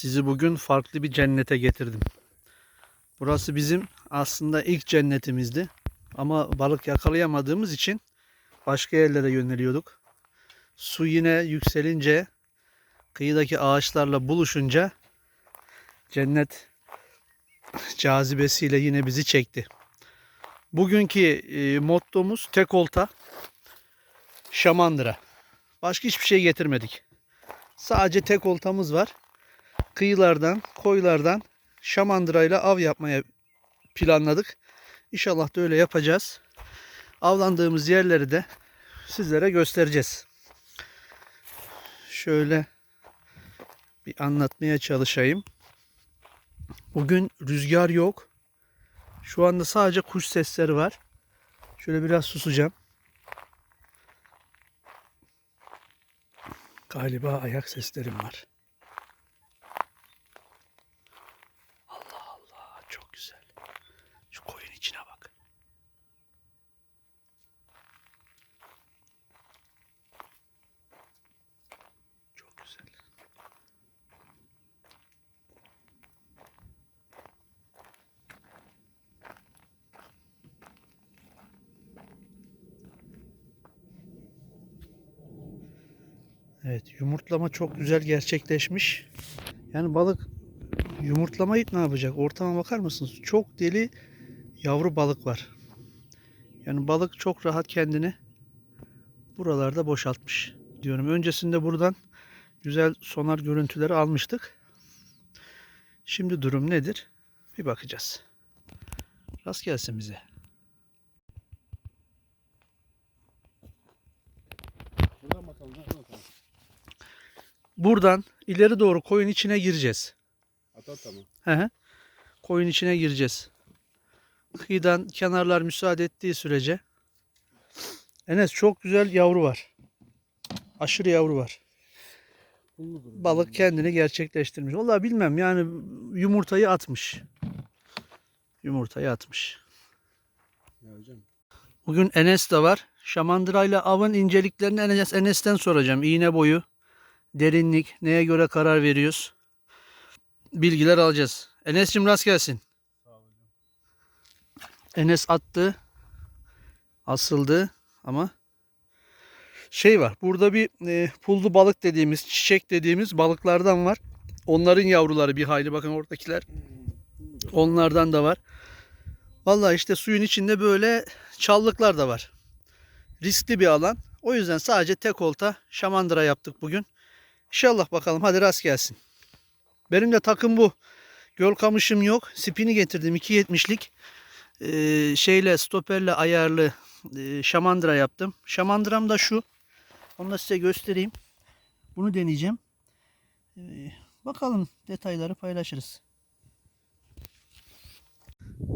Sizi bugün farklı bir cennete getirdim. Burası bizim aslında ilk cennetimizdi. Ama balık yakalayamadığımız için başka yerlere yöneliyorduk. Su yine yükselince, kıyıdaki ağaçlarla buluşunca cennet cazibesiyle yine bizi çekti. Bugünkü e, mottomuz tek olta, şamandıra. Başka hiçbir şey getirmedik. Sadece tek oltamız var. Kıyılardan, koylardan şamandırayla av yapmaya planladık. İnşallah da öyle yapacağız. Avlandığımız yerleri de sizlere göstereceğiz. Şöyle bir anlatmaya çalışayım. Bugün rüzgar yok. Şu anda sadece kuş sesleri var. Şöyle biraz susacağım. Galiba ayak seslerim var. Allah Allah çok güzel. Şu koyun içine bak. Çok güzel. Evet yumurtlama çok güzel gerçekleşmiş. Yani balık yumurtlamayıp ne yapacak? Ortama bakar mısınız? Çok deli yavru balık var. Yani balık çok rahat kendini buralarda boşaltmış diyorum. Öncesinde buradan güzel sonar görüntüleri almıştık. Şimdi durum nedir? Bir bakacağız. Rast gelsin bize. Buradan bakalım. Buradan bakalım. Buradan ileri doğru koyun içine gireceğiz. At at tamam. Hı hı. Koyun içine gireceğiz. Kıyıdan kenarlar müsaade ettiği sürece. Enes çok güzel yavru var. Aşırı yavru var. Balık kendini gerçekleştirmiş. Vallahi bilmem yani yumurtayı atmış. Yumurtayı atmış. Ya hocam. Bugün Enes de var. Şamandırayla avın inceliklerini Enes, Enes'ten soracağım. İğne boyu, derinlik, neye göre karar veriyoruz? Bilgiler alacağız. Enes'cim rast gelsin. Enes attı. Asıldı ama şey var. Burada bir e, pullu balık dediğimiz, çiçek dediğimiz balıklardan var. Onların yavruları bir hayli bakın oradakiler. Onlardan da var. Vallahi işte suyun içinde böyle çallıklar da var. Riskli bir alan. O yüzden sadece tek olta şamandıra yaptık bugün. İnşallah bakalım hadi rast gelsin. Benim de takım bu. Göl kamışım yok. Spini getirdim 2.70'lik. Ee, şeyle stoperle ayarlı e, şamandıra yaptım. Şamandıram da şu. Onu da size göstereyim. Bunu deneyeceğim. Ee, bakalım detayları paylaşırız.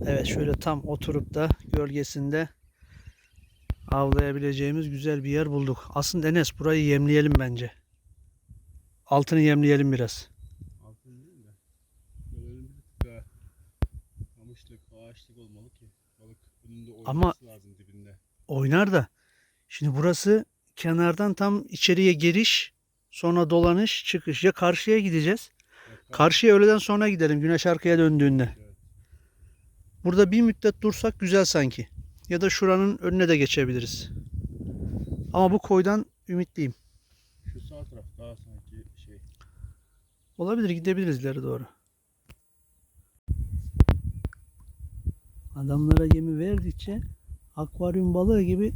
Evet şöyle tam oturup da gölgesinde avlayabileceğimiz güzel bir yer bulduk. Aslında Enes burayı yemleyelim bence. Altını yemleyelim biraz. Altın değil de. Böyle bir tık daha kamışlık, ağaçlık olmalı ki balık önünde oynaması Ama- lazım dibinde. Oynar da. Şimdi burası kenardan tam içeriye giriş, sonra dolanış, çıkış. Ya karşıya gideceğiz. Ya kar- Karşıya öğleden sonra gidelim güneş arkaya döndüğünde. Evet. Burada bir müddet dursak güzel sanki. Ya da şuranın önüne de geçebiliriz. Ama bu koydan ümitliyim. Şu sağ taraf daha şey. Olabilir gidebiliriz ileri doğru. Adamlara yemi verdikçe akvaryum balığı gibi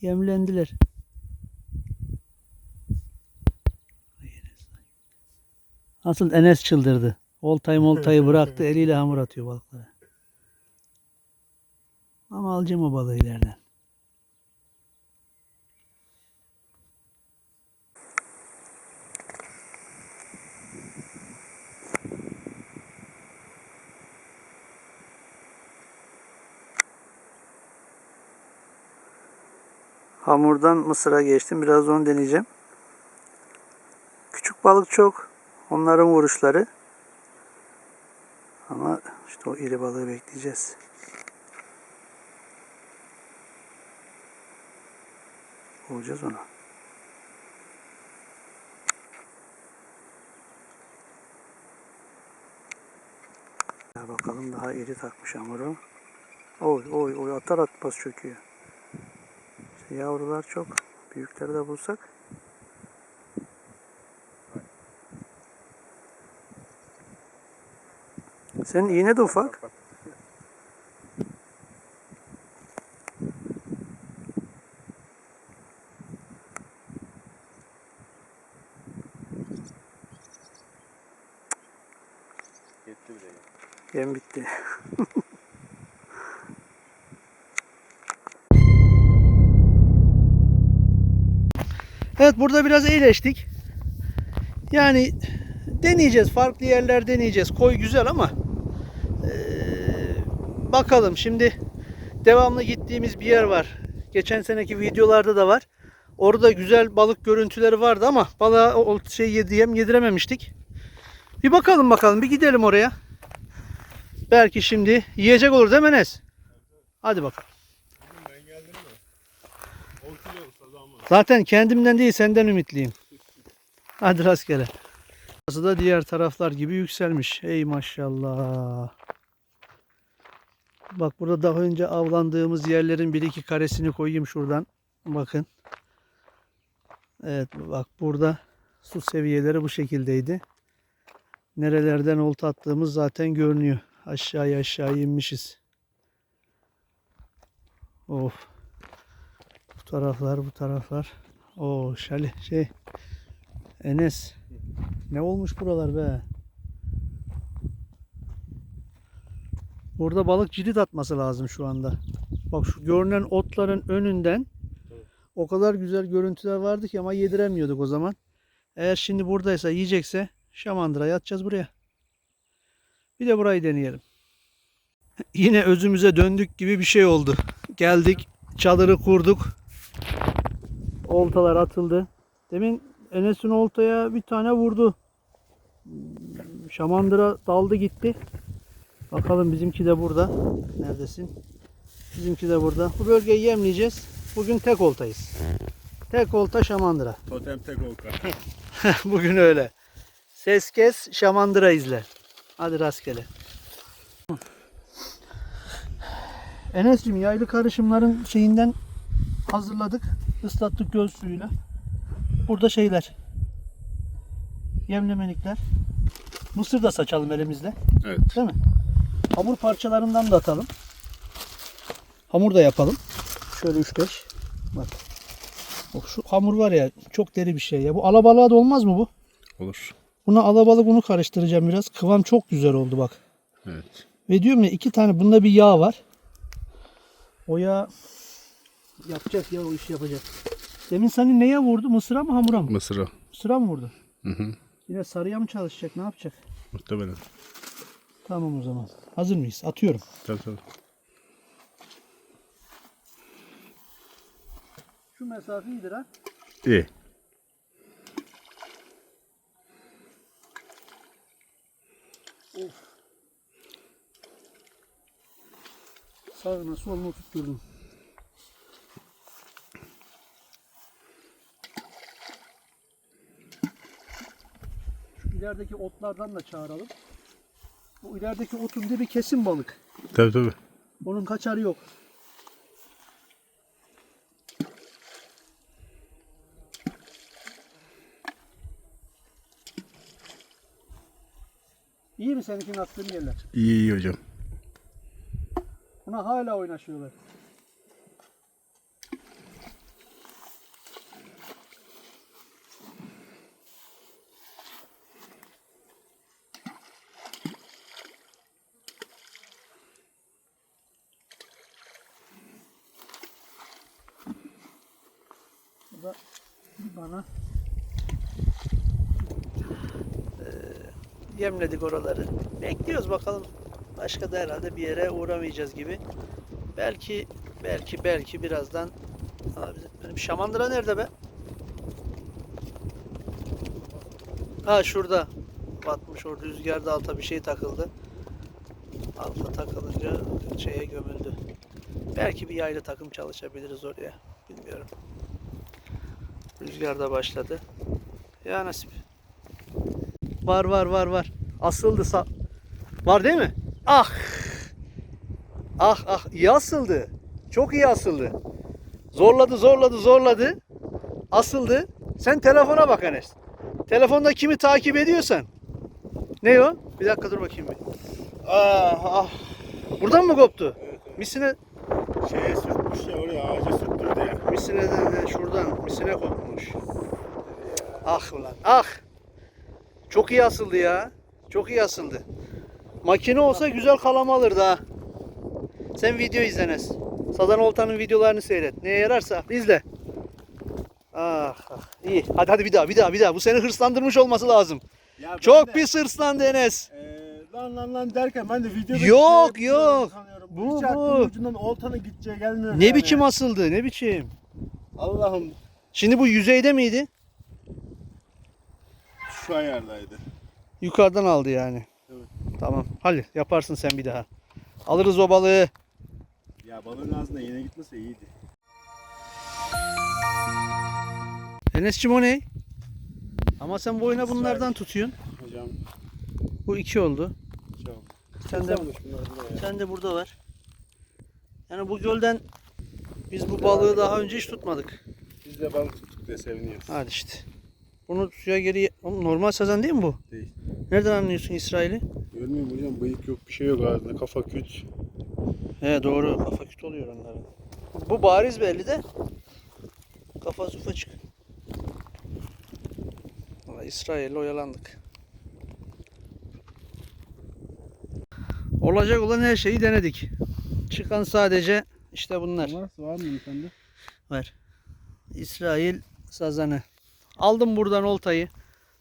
yemlendiler. Asıl Enes çıldırdı. Oltayı moltayı bıraktı eliyle hamur atıyor balıklara. Ama alacağım o balığı ileriden. Hamurdan mısıra geçtim. Biraz onu deneyeceğim. Küçük balık çok. Onların vuruşları. Ama işte o iri balığı bekleyeceğiz. Bulacağız onu. Ver bakalım daha iri takmış hamuru. Oy oy oy atar atmaz çöküyor. Yavrular çok. Büyükleri de bulsak. Senin iğne de ufak. Yetti bile. Yem bitti. evet burada biraz eğleştik. Yani deneyeceğiz. Farklı yerler deneyeceğiz. Koy güzel ama eee, bakalım şimdi devamlı gittiğimiz bir yer var. Geçen seneki videolarda da var. Orada güzel balık görüntüleri vardı ama balığa o şey yediyem yedirememiştik. Bir bakalım bakalım bir gidelim oraya. Belki şimdi yiyecek olur değil mi Enes? Hadi bakalım. Ben geldim mi? 10 kilo olsa ama. Zaten kendimden değil senden ümitliyim. Hadi rastgele. Burası da diğer taraflar gibi yükselmiş. Ey maşallah. Bak burada daha önce avlandığımız yerlerin bir iki karesini koyayım şuradan. Bakın. Evet bak burada su seviyeleri bu şekildeydi. Nerelerden olta attığımız zaten görünüyor. Aşağıya aşağı inmişiz. Of. Taraflar bu taraflar. O şali şey. Enes. Ne olmuş buralar be? Burada balık cirit atması lazım şu anda. Bak şu görünen otların önünden o kadar güzel görüntüler vardı ki ama yediremiyorduk o zaman. Eğer şimdi buradaysa yiyecekse şamandıraya atacağız buraya. Bir de burayı deneyelim. Yine özümüze döndük gibi bir şey oldu. Geldik, çadırı kurduk. Oltalar atıldı. Demin Enes'in oltaya bir tane vurdu. Şamandıra daldı gitti. Bakalım bizimki de burada. Neredesin? Bizimki de burada. Bu bölgeyi yemleyeceğiz. Bugün tek oltayız. Tek olta şamandıra. Totem tek olka. Bugün öyle. Ses kes, şamandıra izle. Hadi rastgele. Enes'cim yaylı karışımların şeyinden hazırladık. Islattık göz suyuyla. Burada şeyler. Yemlemelikler. Mısır da saçalım elimizle. Evet. Değil mi? Hamur parçalarından da atalım. Hamur da yapalım. Şöyle 3-5. Bak. Bak şu hamur var ya çok deri bir şey ya. Bu alabalığa da olmaz mı bu? Olur. Buna alabalık unu karıştıracağım biraz. Kıvam çok güzel oldu bak. Evet. Ve diyorum ya iki tane bunda bir yağ var. O yağ yapacak ya o işi yapacak. Demin seni neye vurdu? Mısıra mı hamura mı? Mısırı. Mısıra mı vurdu? Hı hı. Yine sarıya mı çalışacak? Ne yapacak? Muhtemelen. Tamam o zaman. Hazır mıyız? Atıyorum. Tabii tabii. Şu mesafe iyidir ha. İyi. Sağına soluna tutturdum. İlerideki otlardan da çağıralım. Bu ilerideki otun dibi kesin balık. Tabii tabii. Onun kaçarı yok. İyi mi seninkinin attığın yerler? İyi iyi hocam. Buna hala oynaşıyorlar. Bu da bana Yemledik oraları. Bekliyoruz bakalım. Başka da herhalde bir yere uğramayacağız gibi. Belki belki belki birazdan Abi benim şamandıra nerede be? Ha şurada. Batmış orada rüzgarda alta bir şey takıldı. Alta takılınca şeye gömüldü. Belki bir yaylı takım çalışabiliriz oraya. Bilmiyorum. Rüzgar da başladı. Ya nasip. Var var var var. Asıldı sa. Var değil mi? Ah. Ah ah iyi asıldı. Çok iyi asıldı. Zorladı zorladı zorladı. Asıldı. Sen telefona bak Enes. Telefonda kimi takip ediyorsan. Ne o? Bir dakika dur bakayım bir. Ah ah. Buradan mı koptu? Misine Şeye sürtmüş ya oraya ağaca sürttürdü ya. misine de, de şuradan misine kopmuş. Ah ulan ah. Çok iyi asıldı ya. Çok iyi asıldı. Makine olsa güzel kalama alırdı ha. Sen video izlenes. Sazan Oltan'ın videolarını seyret. Neye yararsa izle. Ah, ah iyi. Hadi hadi bir daha bir daha bir daha. Bu seni hırslandırmış olması lazım. Ya Çok de, pis hırslandı Enes. eee, lan lan lan derken ben de videoda Yok, şey yok. Bu, bu. ucundan oltanın gideceği gelmiyor. Ne yani. biçim asıldı ne biçim. Allah'ım Şimdi bu yüzeyde miydi? Şu ayardaydı. Yukarıdan aldı yani. Evet. Tamam. Hadi yaparsın sen bir daha. Alırız o balığı. Ya balığın ağzına yine gitmese iyiydi. Enes'cim o ne? Ama sen boyuna bunlardan tutuyorsun. Hocam Bu iki oldu. çok. Sen de, Güzelmiş bunlar buraya. sen de burada var. Yani bu gölden biz bu balığı daha önce hiç tutmadık. Biz de balık tuttuk diye seviniyoruz. Hadi işte. Bunu suya geri... Oğlum normal sazan değil mi bu? Değil. Nereden anlıyorsun İsrail'i? Görmüyor musun hocam bıyık yok bir şey yok ağzında kafa küt. He doğru. Kafa kötü oluyor onların. Bu bariz belli de. Kafası ufacık. Valla İsrail'le oyalandık. Olacak olan her şeyi denedik. Çıkan sadece işte bunlar. Var, var mı sende? Var. İsrail sazanı. Aldım buradan oltayı.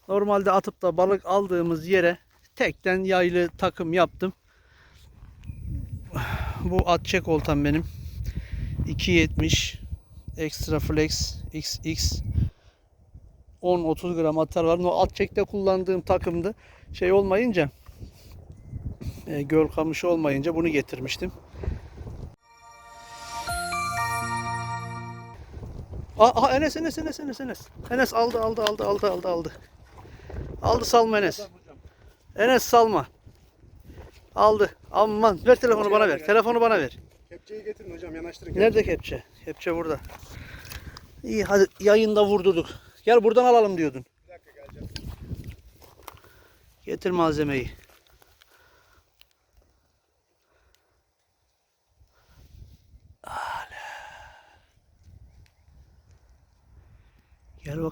Normalde atıp da balık aldığımız yere tekten yaylı takım yaptım. Bu at çek oltam benim. 2.70 Extra Flex XX 10-30 gram atar var. O at çekte kullandığım takımdı. Şey olmayınca e, göl kamışı olmayınca bunu getirmiştim. Aa, Enes Enes Enes Enes Enes. Enes aldı aldı aldı aldı aldı aldı. Aldı salma Enes. Enes salma. Aldı. Aman ver telefonu bana ver. Telefonu bana ver. Kepçeyi getirin hocam yanaştırın. Nerede kepçe? Kepçe burada. İyi hadi yayında vurdurduk. Gel buradan alalım diyordun. Bir dakika geleceğim. Getir malzemeyi.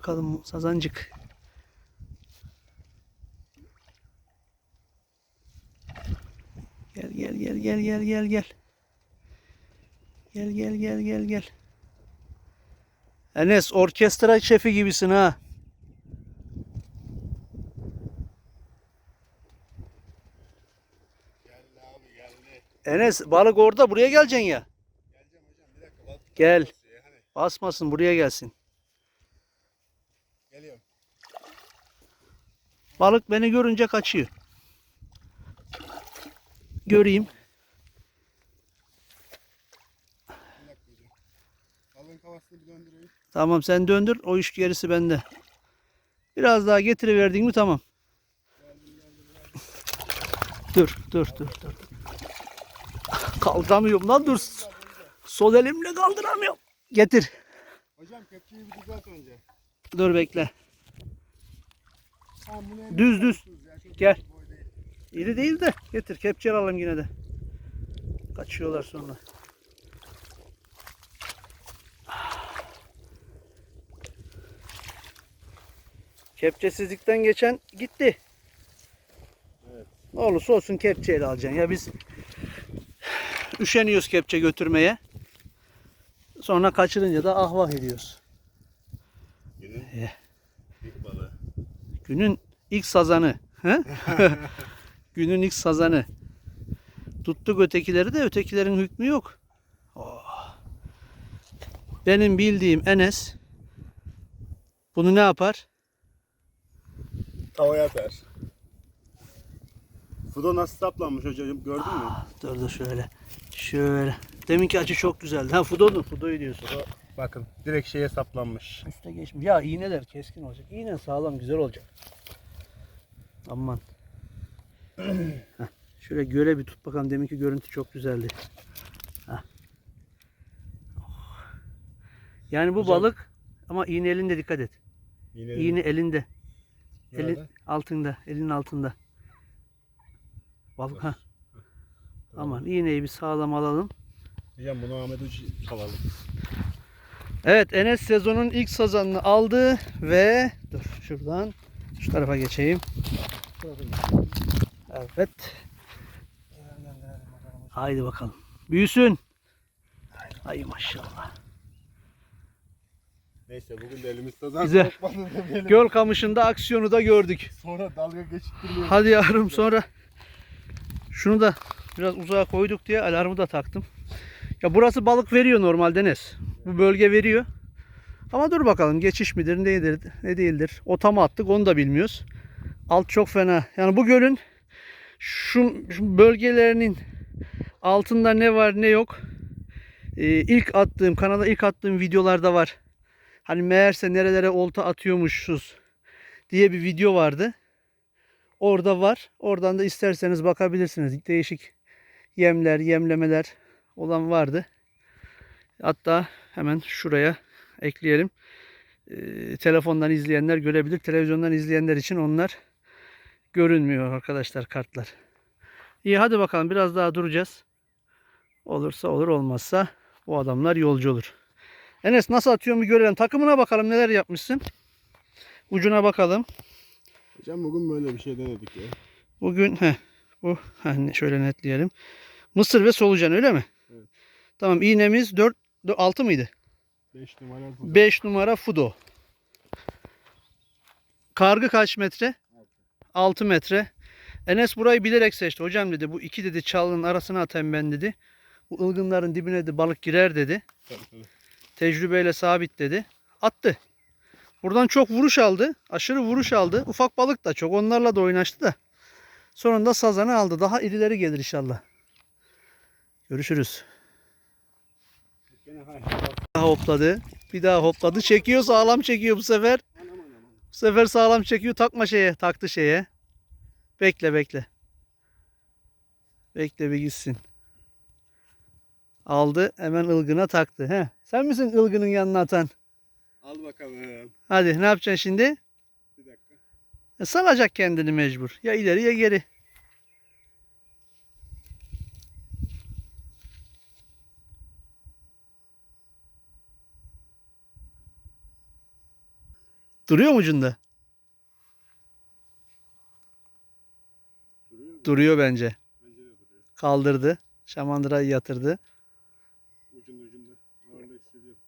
Bakalım sazancık. Gel gel gel gel gel gel gel. Gel gel gel gel gel. Enes orkestra şefi gibisin ha. Enes balık orada buraya geleceksin ya. Geleceğim hocam bir dakika bak. Gel. Basmasın buraya gelsin. Balık beni görünce kaçıyor. Göreyim. Tamam sen döndür. O iş gerisi bende. Biraz daha getiriverdin mi tamam. Dur dur dur dur. Kaldıramıyorum lan dur. Sol elimle kaldıramıyorum. Getir. Hocam kepçeyi bir düzelt önce. Dur bekle. Düz düz. Gel. İri değil de getir. Kepçe alalım yine de. Kaçıyorlar sonra. Kepçesizlikten geçen gitti. Evet. Ne olursa olsun kepçeyle alacaksın. Ya biz üşeniyoruz kepçe götürmeye. Sonra kaçırınca da ahvah ediyoruz. Günün Eh. ilk balığı. Günün ilk sazanı. Günün ilk sazanı. Tuttuk ötekileri de ötekilerin hükmü yok. Oh. Benim bildiğim Enes bunu ne yapar? Tavaya atar. Fudo nasıl saplanmış hocam gördün mü? Dur dur şöyle. Şöyle. Deminki açı çok güzeldi. Ha Fudo'du. Fudo'yu diyorsun. Fudo bakın direkt şeye saplanmış. Üste geçmiş. Ya iğneler keskin olacak. İğne sağlam güzel olacak. Aman. Heh, Şöyle göle bir tut bakalım. Deminki görüntü çok güzeldi. Oh. Yani bu Güzel. balık ama iğne elinde dikkat et. Yine İğne elinde. Elin Nerede? altında. Elin altında. Balık ha. Aman iğneyi bir sağlam alalım. Hocam bunu Ahmet Uç alalım. Evet Enes sezonun ilk sazanını aldı ve dur şuradan şu tarafa geçeyim. Evet. Haydi bakalım. Büyüsün. Ay maşallah. Neyse bugün de elimiz sazan Güzel. Göl kamışında aksiyonu da gördük. Sonra dalga geçittirmeyelim. Hadi yavrum sonra şunu da biraz uzağa koyduk diye alarmı da taktım. Ya burası balık veriyor normalde Enes. Bu bölge veriyor. Ama dur bakalım geçiş midir nedir ne değildir. Ota mı attık onu da bilmiyoruz. Alt çok fena. Yani bu gölün şu, şu bölgelerinin altında ne var ne yok. Ee, ilk attığım kanala ilk attığım videolarda var. Hani meğerse nerelere olta atıyormuşuz diye bir video vardı. Orada var. Oradan da isterseniz bakabilirsiniz. Değişik yemler, yemlemeler olan vardı. Hatta hemen şuraya ekleyelim. Ee, telefondan izleyenler görebilir. Televizyondan izleyenler için onlar görünmüyor arkadaşlar kartlar. İyi hadi bakalım biraz daha duracağız. Olursa olur olmazsa bu adamlar yolcu olur. Enes nasıl atıyor mu görelim. Takımına bakalım neler yapmışsın. Ucuna bakalım. Hocam bugün böyle bir şey denedik ya. Bugün he, bu hani şöyle netleyelim. Mısır ve solucan öyle mi? Tamam iğnemiz 4 6 mıydı? 5 numara bu. 5 numara Fudo. Kargı kaç metre? 6 metre. Enes burayı bilerek seçti. Hocam dedi bu iki dedi çalının arasına atayım ben dedi. Bu ılgınların dibine de balık girer dedi. Tecrübeyle sabit dedi. Attı. Buradan çok vuruş aldı. Aşırı vuruş aldı. Ufak balık da çok. Onlarla da oynaştı da. Sonunda sazanı aldı. Daha irileri gelir inşallah. Görüşürüz. Daha hopladı. Bir daha hopladı. Çekiyor sağlam çekiyor bu sefer. Bu sefer sağlam çekiyor. Takma şeye. Taktı şeye. Bekle bekle. Bekle bir gitsin. Aldı. Hemen ılgına taktı. He. Sen misin ılgının yanına atan? Al bakalım. Hadi ne yapacaksın şimdi? Bir dakika. E, salacak kendini mecbur. Ya ileri ya geri. Duruyor mu ucunda? Duruyor? Duruyor bence. Bence duruyor. Kaldırdı. Şamandırayı yatırdı. Ucunda ucunda. Ağırlığı hissediyorum.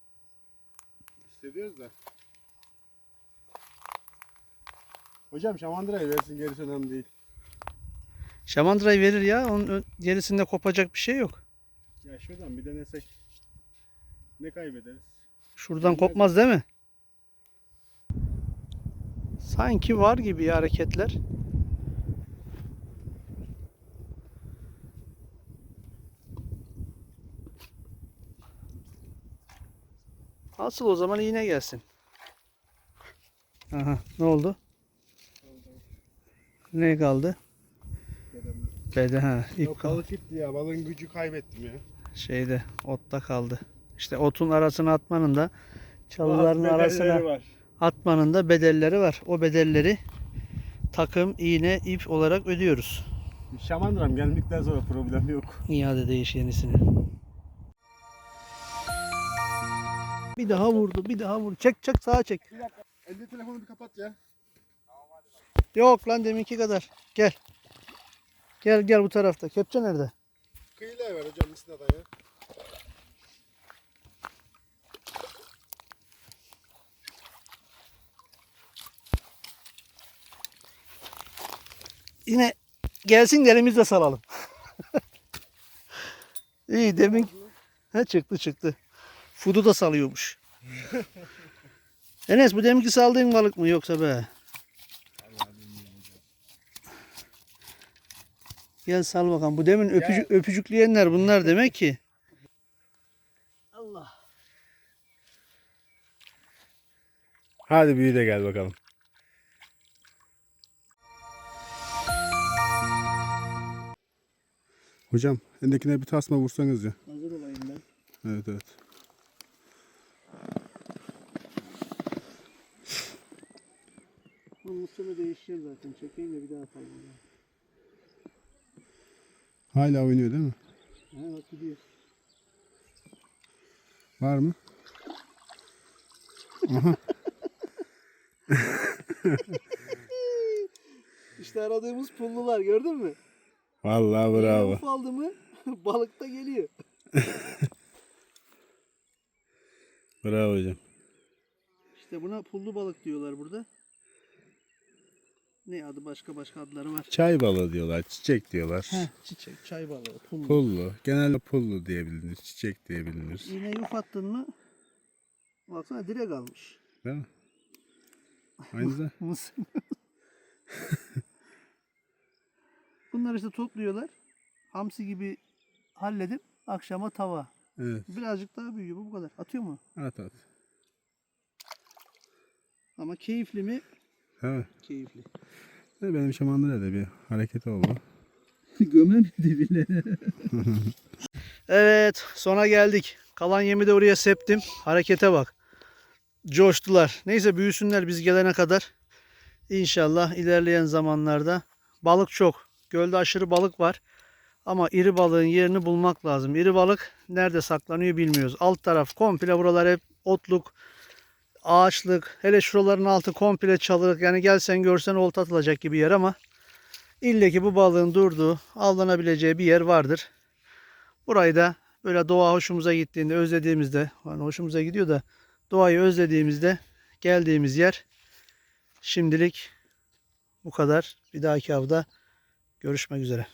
Hissediyoruz da. Hocam şamandırayı versin gerisi önemli değil. Şamandırayı verir ya. Onun gerisinde kopacak bir şey yok. Ya şuradan bir denesek. Ne kaybederiz? Şuradan kopmaz değil mi? Sanki var gibi hareketler. Asıl o zaman iğne gelsin. Aha ne oldu? Ne kaldı? Bede ha ip Yok kaldı. balık gitti ya. Balığın gücü kaybettim ya. Şeyde otta kaldı. İşte otun arasına atmanın da çalıların Bazı arasına var. Atmanın da bedelleri var. O bedelleri takım, iğne, ip olarak ödüyoruz. Şamandıram geldikten sonra problem yok. İade değiş yenisini. Bir daha vurdu, bir daha vurdu. Çek çek sağa çek. Elde telefonu bir kapat ya. Yok lan deminki kadar. Gel. Gel gel bu tarafta. Kepçe nerede? Kıyıyla ver hocam misinadan ya. Yine gelsin elimizle salalım. İyi demin ha, çıktı çıktı. Fudu da salıyormuş. Enes bu deminki saldığın balık mı yoksa be? Gel sal bakalım. Bu demin öpücük, öpücükleyenler bunlar demek ki. Allah. Hadi büyü de gel bakalım. Hocam elindekine bir tasma vursanız ya. Hazır olayım ben. Evet evet. Bunun usulü değişiyor zaten. Çekeyim de bir daha atalım. Ya. Hala oynuyor değil mi? Ha bak gidiyor. Var mı? Aha. İşte aradığımız pullular gördün mü? Vallahi Bravo. bravo. aldı mı balık da geliyor. Bravo hocam. İşte buna pullu balık diyorlar burada. Ne adı başka başka adları var. Çay balığı diyorlar, çiçek diyorlar. Heh, çiçek, çay balığı, pullu. Pullu. Genelde pullu diye bilinir, çiçek diye bilinir. İğneyi ufattın mı baksana direkt almış. Değil mi? Aynı da. Bunları işte topluyorlar. Hamsi gibi halledip akşama tava. Evet. Birazcık daha büyüyor bu bu kadar. Atıyor mu? At at. Ama keyifli mi? Evet. Keyifli. Benim şamandıra da bir hareket oldu. Gömem dibine. evet sona geldik. Kalan yemi de oraya septim. Harekete bak. Coştular. Neyse büyüsünler biz gelene kadar. İnşallah ilerleyen zamanlarda balık çok. Gölde aşırı balık var. Ama iri balığın yerini bulmak lazım. İri balık nerede saklanıyor bilmiyoruz. Alt taraf komple buralar hep otluk, ağaçlık. Hele şuraların altı komple çalılık. Yani gelsen görsen olta atılacak gibi yer ama İlle ki bu balığın durduğu, avlanabileceği bir yer vardır. Burayı da böyle doğa hoşumuza gittiğinde, özlediğimizde, hani hoşumuza gidiyor da doğayı özlediğimizde geldiğimiz yer. Şimdilik bu kadar. Bir dahaki avda görüşmek üzere.